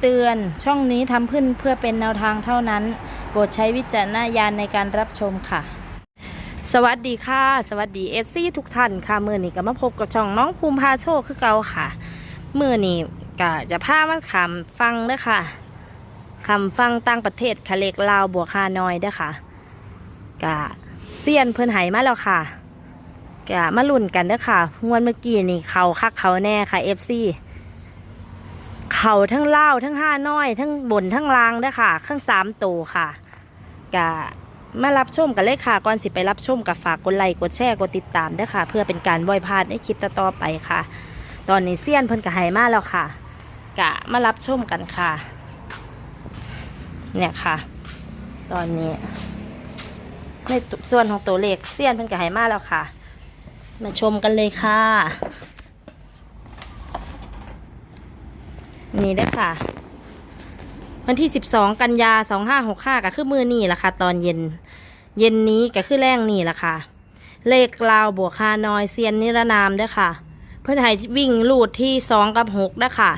เตือนช่องนี้ทำขึ้นเพื่อเป็นแนวทางเท่านั้น โปรดใช้วิจารณญาณในการรับชมค่ะ สวัสดีค่ะ สวัสดีเอฟซีทุกท่านค่ะมือนี้ก็มาพบกับช่องน้องภูมิพาโชคคือเก่าค่ะมือนี้ก็จะพามาคำฟังเด้อค่ะคำฟังต่างประเทศคะเล็กลาวบวกฮานอยเด้อค่ะกะเซียนเพิ่นไหมาแล้วค่ะกะมาลุ่นกันเด้อค่ะงวดเมื่อกี้นี่เขาคักเขาแน่ค่ะเอฟซี เขาทั้งเล่าทั้งห้าน้อย ทั้งบนทั้งลางด้อค่ะข้างสามตัวค่ะกะมารับชมกันเลยค่ะก่อนสิไปรับชมกับฝากกดไลค์กดแชร์กดติดตามด้อค่ะ เพื่อเป็นการบ่อยพลาดในคลิปต่อไปค่ะ ตอนนี้เซียนเพิ่นกะไหมาแล้วค่ะ กะมารับชมกันค่ะ เนี่ยค่ะ ตอนนี้ในส่วนของตัวเลขเซียนเพิ่นกะไหมาแล้วค่ะ มาชมกันเลยค่ะ นี่ได้ค่ะ วันที่สิบสองกันยาสองห้าหกห้าก็คือมือนี่ละค่ะ ตอนเย็น เย็นนี้ก็คือแรงนี่ละค่ะ เลขลาวบวกฮานอยเซียนนิรนามได้ค่ะ เพื่อนไทยวิ่งลูดที่สองกับหกได้ค่ะ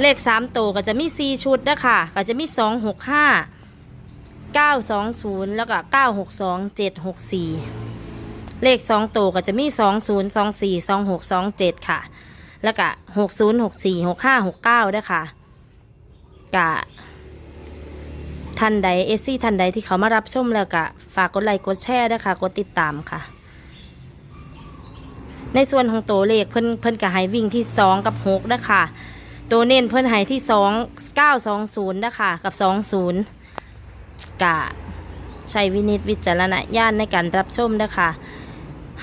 เลขสามตัวก็จะมีสี่ชุดได้ค่ะ ก็จะมีสองหกห้าเก้าสองศูนย์แล้วก็เก้าหกสองเจ็ดหกสี่เลขสองตัวก็จะมีสองศูนย์สองสี่สองหกสองเจ็ดค่ะ แล้วก็หกศูนย์หกสี่หกห้าหกเก้าด้ค่ะกะท่านใดเอซี่ท่านใดที่เขามารับชมแล้วกะฝากกดไลค์กดแชร์ด้วยค่ะ กดติดตามค่ะ ในส่วนของตัวเลขเพิ่นเพิ่นกะให้วิ่งที่สองกับหกนะคะตัวเน้นเพิ่นให้ที่สองเก้าสองศูนย์นะคะกับสองศูนย์กะใช้วินิจวิจารณญาณในการรับชมนะคะ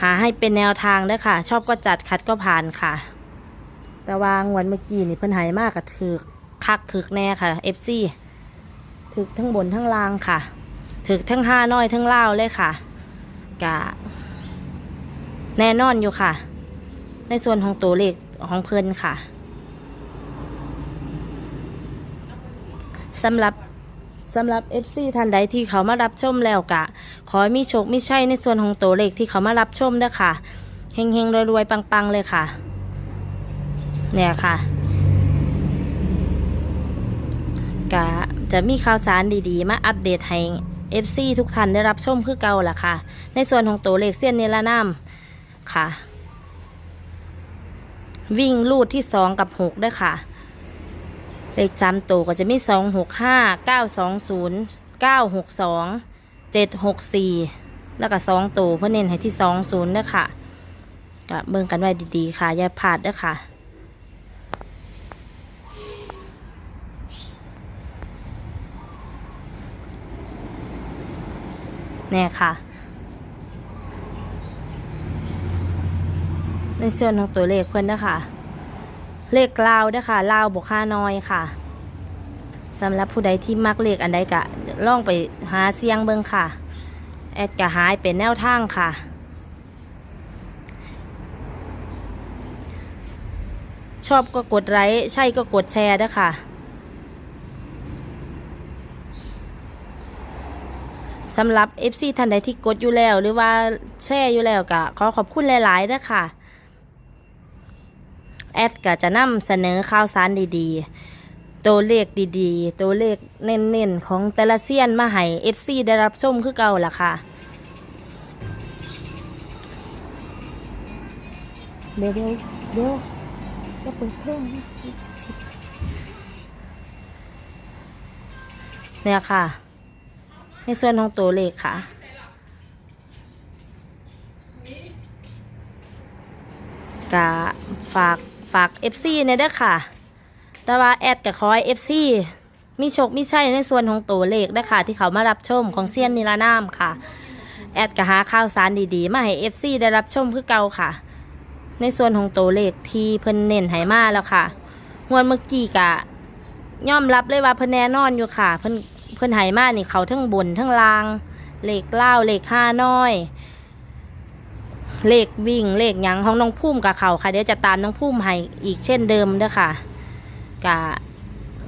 หาให้เป็นแนวทางด้วยค่ะ ชอบก็จัดขัดก็ผ่านค่ะ แต่ว่างวนเมื่อกี้นี่เพิ่นหายมากกับถือคักถือแน่ค่ะ FC ถือทั้งบนทั้งล่างค่ะถือทั้งห้าน้อยทั้งเล่าเลยค่ะกะแน่นอนอยู่ค่ะ ในส่วนของตัวเลขของเพิ่นค่ะสำหรับสำหรับ FC ท่านใดที่เขามารับชมแล้วกะ ขอให้มีโชคมีชัยในส่วนของตัวเลขที่เขามารับชมด้วยค่ะ เฮงๆรวยๆ ปังๆ เลยค่ะ เนี่ยค่ะกะจะมีข่าวสารดีๆ มาอัปเดตให้ FC ทุกท่านได้รับชมคือเก่าล่ะค่ะ ในส่วนของตัวเลขเส้นเนลานามค่ะ วิ่งลูดที่2กับ6ด้วยค่ะ เลข3ตัวก็จะมี2 6 5 9 2 0 9 6 2 7 6 4แล้วก็2ตัวเพื่อเน้นให้ที่2 0ด้วยค่ะก็เบิ่งกันไว้ดีๆค่ะ อย่าพลาดด้วยค่ะ เนี่ยค่ะ ในส่วนของตัวเลขเพื่อนนะคะเลขลาวนะคะลาวบวกห้าน้อยค่ะสำหรับผู้ใดที่มักเลขอันใดกะล่องไปหาเสียงเบิงค่ะ แอดกะหายเป็นแนวทางค่ะ ชอบก็กดไลค์ใช่ก็กดแชร์ด้วยค่ะ สำหรับ FC ท่านใดที่กดอยู่แล้ว หรือว่าแชร์อยู่แล้วก็ขอขอบคุณหลายๆด้วยค่ะแอดก็จะนำเสนอข่าวสารดีๆ ตัวเลขดีๆ ตัวเลขเน้นๆ ของแต่ละเซียนมาให้ FC ได้รับชมคือเก่าล่ะค่ะเดี๋ยวเดี๋ยวเดี๋ยวจะเปิดเพลงเนี่ยค่ะ ในส่วนของตัวเลขค่ะ กะฝากฝาก FC เนี่ยเด้อค่ะ แต่ว่าแอดกับคอย FC มีโชคมีชัยในส่วนของตัวเลขเด้ค่ะที่เขามารับชมของเซียนนิรานามค่ะ แอดก็หาข่าวสารดีๆ มาให้ FC ได้รับชมคือเก่าค่ะ ในส่วนของตัวเลขที่เพิ่นเน้นให้มาแล้วค่ะงวดเมื่อกี้กะยอมรับเลยว่าเพิ่นแน่นอนอยู่ค่ะ เพิ่น เพิ่นให้มานี่เขาทั้งบนทั้งล่าง เลขเล่าวเลขห้าน้อย เลขวิ่งเลขหยังของน้องพุ่มกับเขาค่ะเดี๋ยวจะตามน้องพุ่มให้อีกเช่นเดิมเด้อค่ะกะ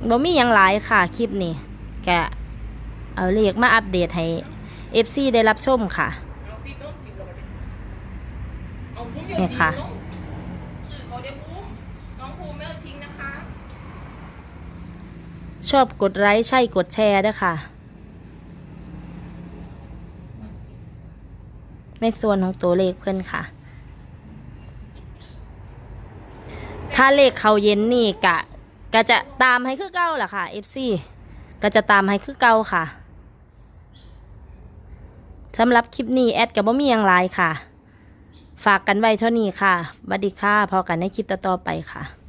บ่มีหยังหลายค่ะคลิปนี้กะเอาเลขมาอัปเดตให้ FC ได้รับชมค่ะเอาติ๊กน้องกินกับมันดิเอาภูมินี่ค่ะน้องสื่อเขาเดี๋ยวภูมิน้องภูมิไม่เอาทิ้งนะคะ ชอบกดไลค์ใช่กดแชร์ด้วยค่ะ ในส่วนของตัวเลขเพื่อนค่ะ ถ้าเลขเขาเย็นนี่กะก็จะตามให้คือเก้าล่ะค่ะ FC ก็จะตามให้คือเก้าค่ะสำหรับคลิปนี้แอดกับบ่มีหยังหลค่ะ ฝากกันไว้เท่านี้ค่ะสวัสดีค่ะพอกันในคลิปต่อๆไปค่ะ